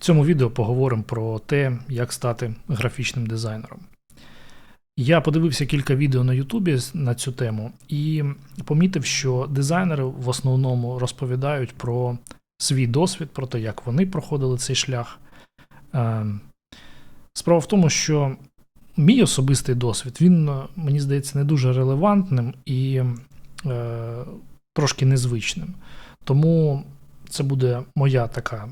В цьому відео поговоримо про те, як стати графічним дизайнером. Я подивився кілька відео на Ютубі на цю тему і помітив, що дизайнери в основному розповідають про свій досвід, про те, як вони проходили цей шлях. Е, Справа в тому, що мій особистий досвід, він, мені здається, не дуже релевантним і е, трошки незвичним. Тому це буде моя така,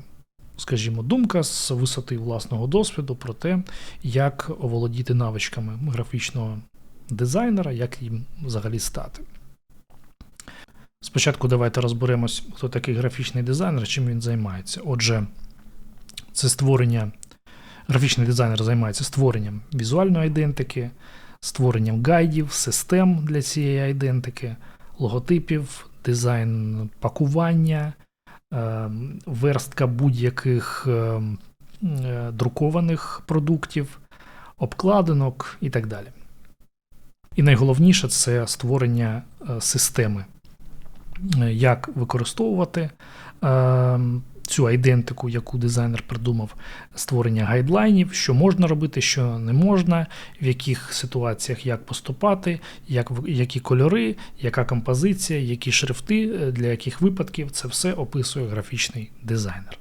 скажімо, думка з висоти власного досвіду про те, як оволодіти навичками графічного дизайнера, як їм взагалі стати. Спочатку давайте розберемось, хто такий графічний дизайнер, чим він займається. Отже, це створення. Графічний дизайнер займається створенням візуальної айдентики, створенням гайдів, систем для цієї айдентики, логотипів, дизайн пакування, верстка будь-яких е, е, друкованих продуктів, обкладинок і так далі. І найголовніше це створення е, системи, е, як використовувати е, цю айдентику, яку дизайнер придумав, створення гайдлайнів, що можна робити, що не можна, в яких ситуаціях як поступати, як, які кольори, яка композиція, які шрифти, е, для яких випадків це все описує графічний дизайнер.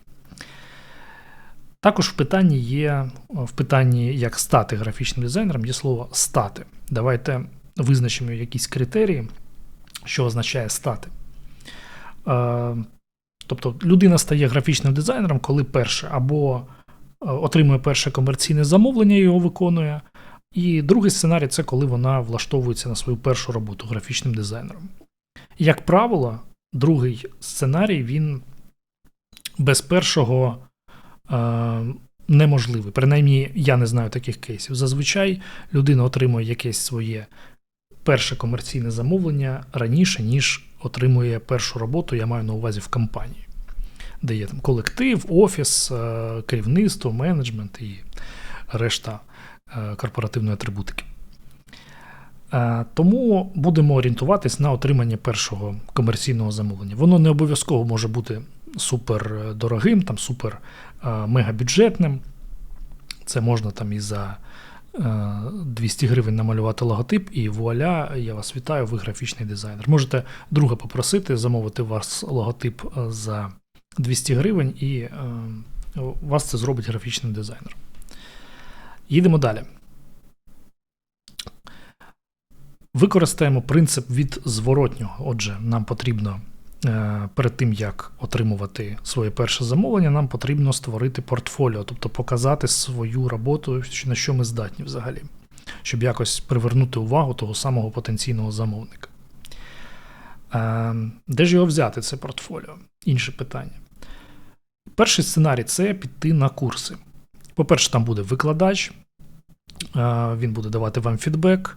Також в питанні є в питанні, як стати графічним дизайнером, є слово стати. Давайте визначимо якісь критерії, що означає стати. Тобто людина стає графічним дизайнером, коли перше або е, отримує перше комерційне замовлення, його виконує. І другий сценарій це коли вона влаштовується на свою першу роботу графічним дизайнером. Як правило, другий сценарій він без першого е, неможливий. Принаймні, я не знаю таких кейсів. Зазвичай людина отримує якесь своє перше комерційне замовлення раніше, ніж отримує першу роботу, я маю на увазі в компанії, де є там колектив, офіс, е, керівництво, менеджмент і решта е, корпоративної атрибутики. Е, тому будемо орієнтуватись на отримання першого комерційного замовлення. Воно не обов'язково може бути супер дорогим, там супер мегабюджетним. Це можна там і за 200 гривень намалювати логотип, і вуаля, я вас вітаю, ви графічний дизайнер. Можете друга попросити замовити у вас логотип е, за 200 гривень, і е, вас це зробить графічним дизайнером. Їдемо далі. Використаємо принцип від зворотнього. Отже, нам потрібно перед тим, як отримувати своє перше замовлення, нам потрібно створити портфоліо, тобто показати свою роботу, на що ми здатні взагалі, щоб якось привернути увагу того самого потенційного замовника. Е, де ж його взяти, це портфоліо? Інше питання. Перший сценарій це піти на курси. По-перше, там буде викладач, е, він буде давати вам фідбек,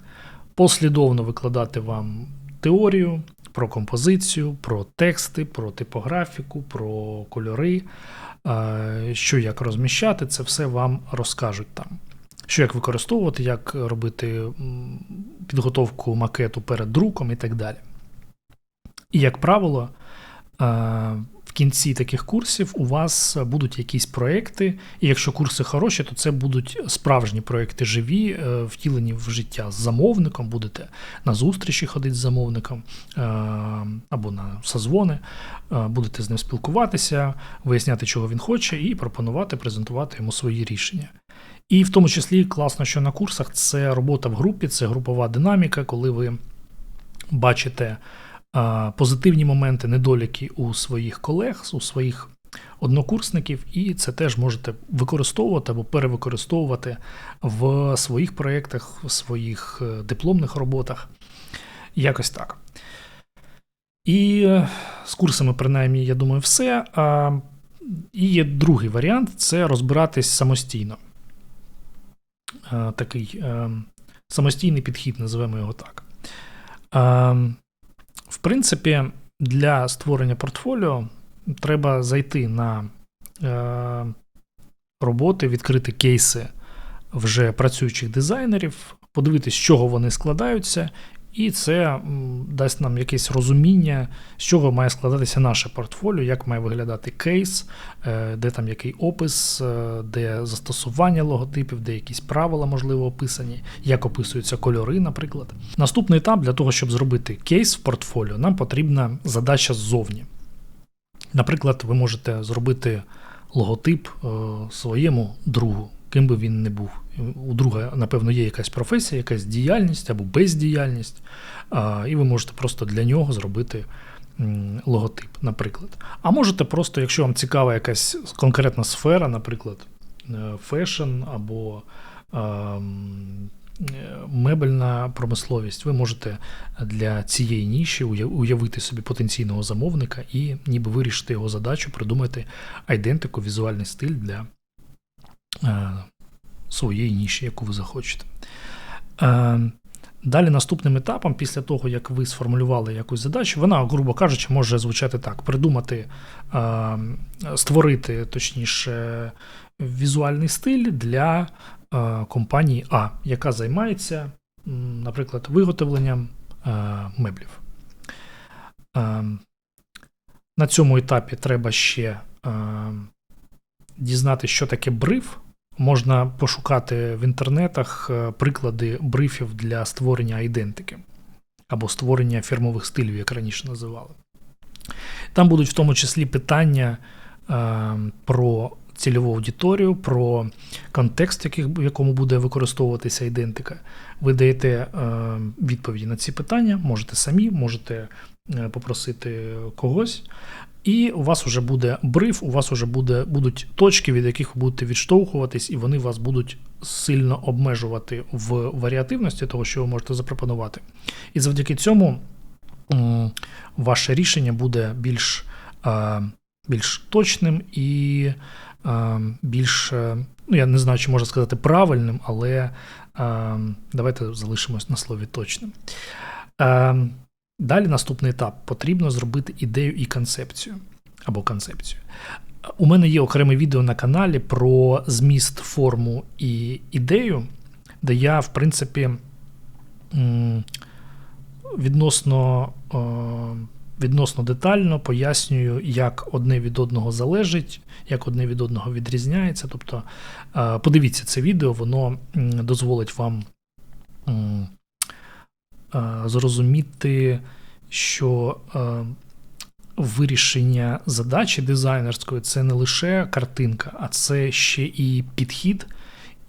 послідовно викладати вам теорію, про композицію, про тексти, про типографіку, про кольори, що як розміщати, це все вам розкажуть там. Що як використовувати, як робити підготовку макету перед друком і так далі. І, як правило, в кінці таких курсів у вас будуть якісь проекти, і якщо курси хороші, то це будуть справжні проекти живі, е, втілені в життя з замовником, будете на зустрічі ходити з замовником е, або на созвони, е, будете з ним спілкуватися, виясняти, чого він хоче, і пропонувати, презентувати йому свої рішення. І в тому числі класно, що на курсах це робота в групі, це групова динаміка, коли ви бачите позитивні моменти, недоліки у своїх колег, у своїх однокурсників, і це теж можете використовувати або перевикористовувати в своїх проєктах, в своїх е, дипломних роботах. Якось так. І е, з курсами, принаймні, я думаю, все. І є другий варіант це розбиратись самостійно. Е, такий самостійний підхід, називаємо його так. В принципі, для створення портфоліо треба зайти на е, роботи, відкрити кейси вже працюючих дизайнерів, подивитися, з чого вони складаються, І це дасть нам якесь розуміння, з чого має складатися наше портфоліо, як має виглядати кейс, е, де там який опис, е, де застосування логотипів, де якісь правила, можливо, описані, як описуються кольори, наприклад. Наступний етап для того, щоб зробити кейс в портфоліо, нам потрібна задача ззовні. Наприклад, ви можете зробити логотип е, своєму другу, ким би він не був. У друга, напевно, є якась професія, якась діяльність або бездіяльність, і ви можете просто для нього зробити логотип, наприклад. А можете просто, якщо вам цікава якась конкретна сфера, наприклад, е, фешн або е, мебельна промисловість, ви можете для цієї ніші уявити собі потенційного замовника і ніби вирішити його задачу, придумати айдентику, візуальний стиль для своєї ніші, яку ви захочете. Е, Далі наступним етапом, після того, як ви сформулювали якусь задачу, вона, грубо кажучи, може звучати так: придумати, е, створити, точніше, візуальний стиль для е, компанії А, яка займається, наприклад, виготовленням е, меблів. Е, На цьому етапі треба ще е, дізнати, що таке бриф. Можна пошукати в інтернетах е, приклади брифів для створення айдентики або створення фірмових стилів, як раніше називали. Там будуть в тому числі питання е, про цільову аудиторію, про контекст, в якому буде використовуватися ідентика. Ви даєте е, відповіді на ці питання, можете самі, можете попросити когось. І у вас вже буде бриф, у вас вже буде, будуть точки, від яких ви будете відштовхуватись, і вони вас будуть сильно обмежувати в варіативності того, що ви можете запропонувати. І завдяки цьому ваше рішення буде більш, е, більш точним і е, більш, е, ну я не знаю, чи можна сказати правильним, але давайте залишимось на слові точним. Далі наступний етап потрібно зробити ідею і концепцію або концепцію. У мене є окреме відео на каналі про зміст, форму і ідею, де я, в принципі, відносно, е, відносно детально пояснюю, як одне від одного залежить, як одне від одного відрізняється. Тобто, е, подивіться це відео, воно дозволить вам зрозуміти, що е, вирішення задачі дизайнерської це не лише картинка, а це ще і підхід,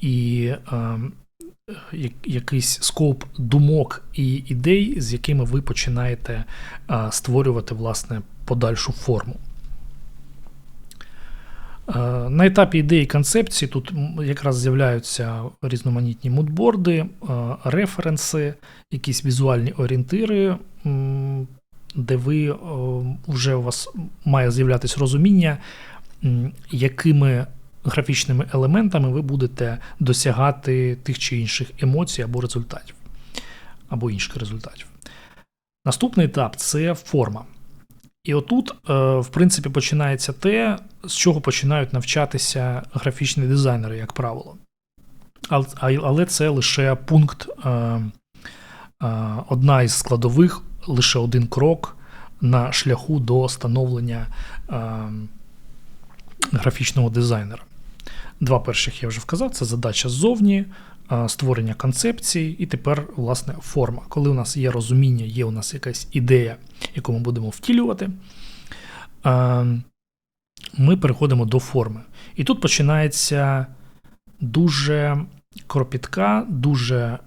і е, якийсь скоп думок і ідей, з якими ви починаєте е, створювати власне подальшу форму. Е, На етапі ідеї концепції тут якраз з'являються різноманітні мудборди, е, референси, якісь візуальні орієнтири, де ви е, вже у вас має з'являтися розуміння, якими графічними елементами ви будете досягати тих чи інших емоцій або результатів, або інших результатів. Наступний етап це форма. І отут, е, в принципі, починається те, з чого починають навчатися графічні дизайнери, як правило. Але це лише пункт, е, е, одна із складових, лише один крок на шляху до становлення графічного дизайнера. Два перших я вже вказав: це задача ззовні, створення концепції, і тепер, власне, форма. Коли у нас є розуміння, є у нас якась ідея, яку ми будемо втілювати, е, ми переходимо до форми. І тут починається дуже кропітка, дуже е,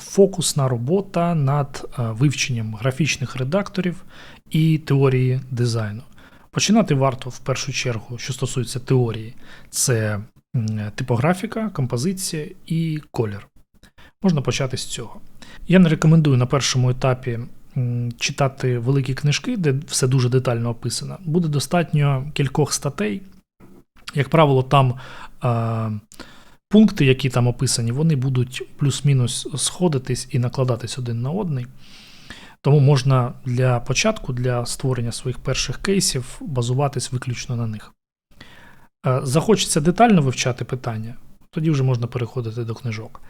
фокусна робота над е, вивченням графічних редакторів і теорії дизайну. Починати варто в першу чергу, що стосується теорії, це типографіка, композиція і колір. Можна почати з цього. Я не рекомендую на першому етапі читати великі книжки, де все дуже детально описано. Буде достатньо кількох статей. Як правило, там е, пункти, які там описані, вони будуть плюс-мінус сходитись і накладатись один на одний. Тому можна для початку, для створення своїх перших кейсів базуватись виключно на них. Е, Захочеться детально вивчати питання, тоді вже можна переходити до книжок.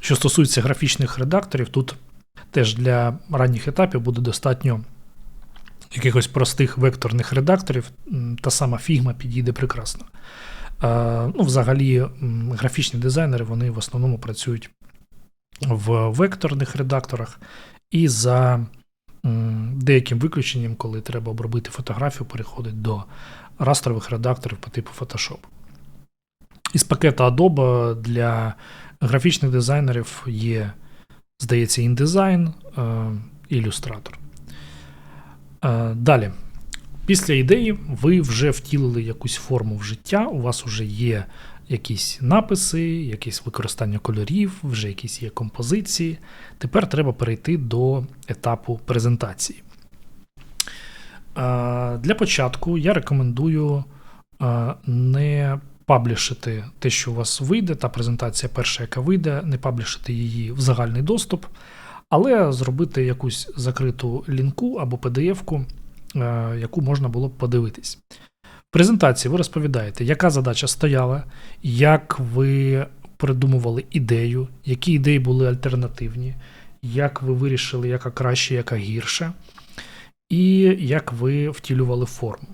Що стосується графічних редакторів, тут Теж для ранніх етапів буде достатньо якихось простих векторних редакторів, та сама Figma підійде прекрасно. Е, Ну, взагалі, графічні дизайнери вони в основному працюють в векторних редакторах і за деяким виключенням, коли треба обробити фотографію, переходить до растрових редакторів по типу Photoshop. Із пакета Adobe для графічних дизайнерів є, здається, InDesign, е, Illustrator. Е, Далі. Після ідеї ви вже втілили якусь форму в життя, у вас вже є якісь написи, якесь використання кольорів, вже якісь є композиції. Тепер треба перейти до етапу презентації. Е, Для початку я рекомендую е, не паблішити те, що у вас вийде, та презентація перша, яка вийде, не паблішити її в загальний доступ, але зробити якусь закриту лінку або PDF-ку, е, яку можна було б подивитись. В презентації ви розповідаєте, яка задача стояла, як ви придумували ідею, які ідеї були альтернативні, як ви вирішили, яка краще, яка гірша, і як ви втілювали форму.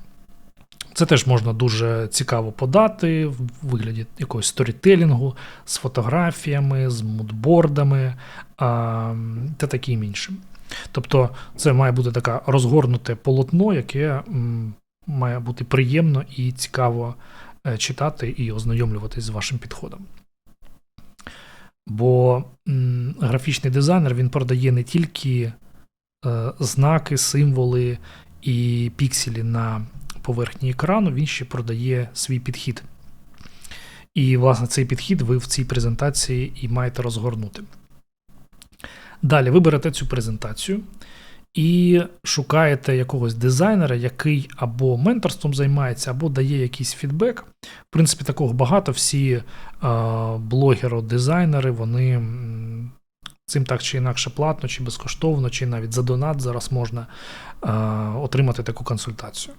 Це теж можна дуже цікаво подати в вигляді якогось сторітелінгу з фотографіями, з мудбордами а, та таким іншим. Тобто, це має бути таке розгорнуте полотно, яке м, має бути приємно і цікаво е, читати і ознайомлюватись з вашим підходом. Бо м, графічний дизайнер він продає не тільки знаки, символи і пікселі на поверхні екрану, він ще продає свій підхід. І, власне, цей підхід ви в цій презентації і маєте розгорнути. Далі ви берете цю презентацію і шукаєте якогось дизайнера, який або менторством займається, або дає якийсь фідбек. В принципі, такого багато. Всі е, блогери-дизайнери, вони цим так чи інакше платно, чи безкоштовно, чи навіть за донат зараз можна е, отримати таку консультацію.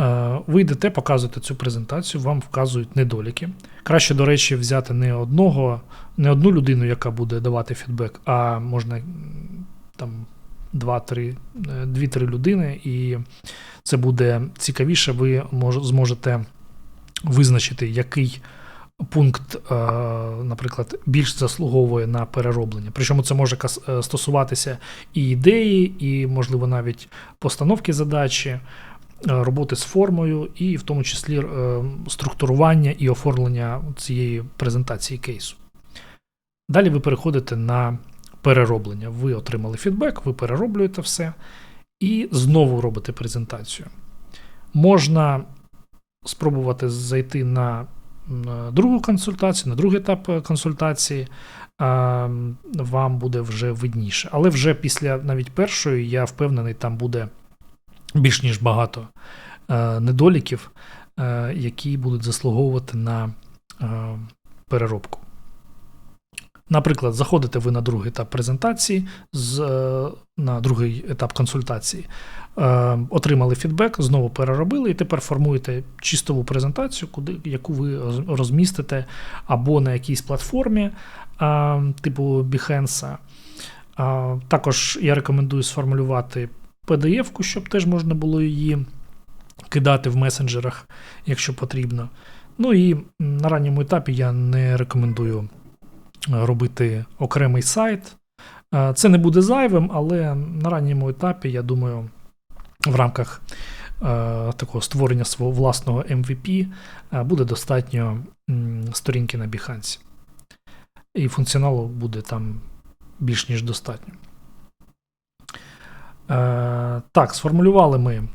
Е, Ви йдете, показуєте цю презентацію, вам вказують недоліки. Краще, до речі, взяти не одного, не одну людину, яка буде давати фідбек, а можна там 2-3 е, 2-3 людини, і це буде цікавіше. Ви зможете визначити, який пункт, е, наприклад, більш заслуговує на перероблення. Причому це може е, стосуватися і ідеї, і, можливо, навіть постановки задачі е, роботи з формою, і в тому числі структурування і оформлення цієї презентації кейсу. Далі ви переходите на перероблення. Ви отримали фідбек, ви перероблюєте все і знову робите презентацію. Можна спробувати зайти на, на другу консультацію, на другий етап е, консультації. Вам буде вже видніше. Але вже після навіть першої, я впевнений, там буде більш ніж багато е, недоліків, е, які будуть заслуговувати на переробку. Наприклад, заходите ви на другий етап презентації, на другий етап консультації, отримали фідбек, знову переробили, і тепер формуєте чистову презентацію, куди, яку ви розмістите або на якійсь платформі, е, типу Behance. Е, також я рекомендую сформулювати PDF-ку, щоб теж можна було її кидати в месенджерах, якщо потрібно. Ну і на ранньому етапі я не рекомендую е, робити окремий сайт. Е, Це не буде зайвим, але на ранньому етапі, я думаю, в рамках е, такого створення свого власного MVP е, буде достатньо сторінки на Behance. І функціоналу буде там більш ніж достатньо. Е, так, сформулювали ми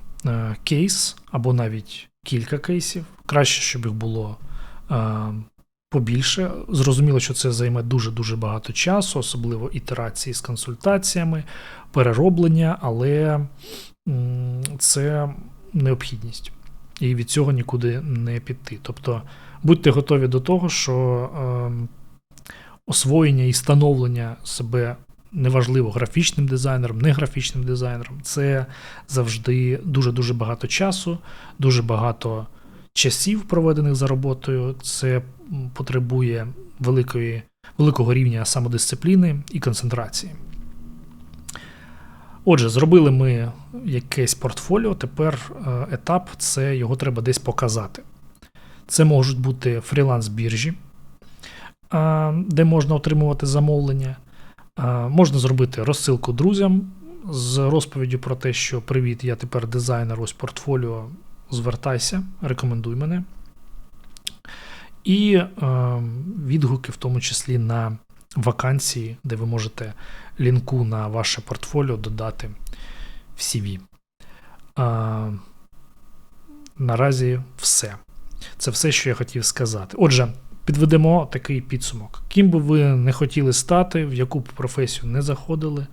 кейс або навіть кілька кейсів. Краще, щоб їх було побільше. Зрозуміло, що це займе дуже-дуже багато часу, особливо ітерації з консультаціями, перероблення, але це необхідність. І від цього нікуди не піти. Тобто будьте готові до того, що е, освоєння і становлення себе неважливо графічним дизайнером, не графічним дизайнером. Це завжди дуже-дуже багато часу, дуже багато часів, проведених за роботою. Це потребує великої, великого рівня самодисципліни і концентрації. Отже, зробили ми якесь портфоліо. Тепер е, етап це його треба десь показати. Це можуть бути фріланс-біржі, е, де можна отримувати замовлення. Е, Можна зробити розсилку друзям з розповіддю про те, що привіт, я тепер дизайнер, ось портфоліо. Звертайся, рекомендуй мене. І відгуки, в тому числі на вакансії, де ви можете лінку на ваше портфоліо додати в CV. Е, наразі все. Це все, що я хотів сказати. Отже, підведемо такий підсумок. Ким би ви не хотіли стати, в яку б професію не заходили.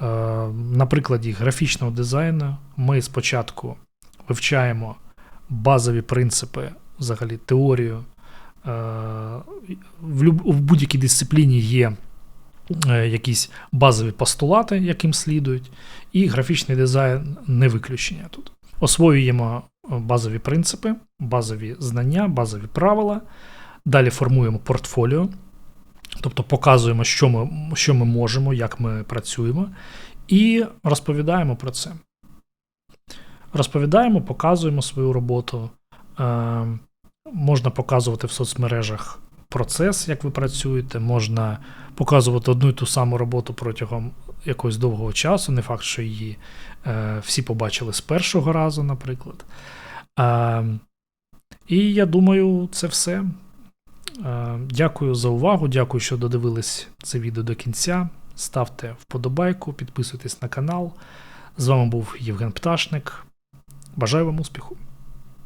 На прикладі графічного дизайну ми спочатку вивчаємо базові принципи, взагалі теорію. Е, В, в будь-якій дисципліні є е, якісь базові постулати, яким слідують, і графічний дизайн не виключення тут. Освоюємо е, базові принципи, базові знання, базові правила. Далі формуємо портфоліо, тобто показуємо, що ми, що ми можемо, як ми працюємо, і розповідаємо про це. Розповідаємо, показуємо свою роботу. Можна показувати в соцмережах процес, як ви працюєте, можна показувати одну і ту саму роботу протягом якогось довгого часу. Не факт, що її е, всі побачили з першого разу, наприклад. Е, і я думаю, це все. Е, Дякую за увагу. Дякую, що додивились це відео до кінця. Ставте вподобайку, підписуйтесь на канал. З вами був Євген Пташник. Бажаю вам успіху!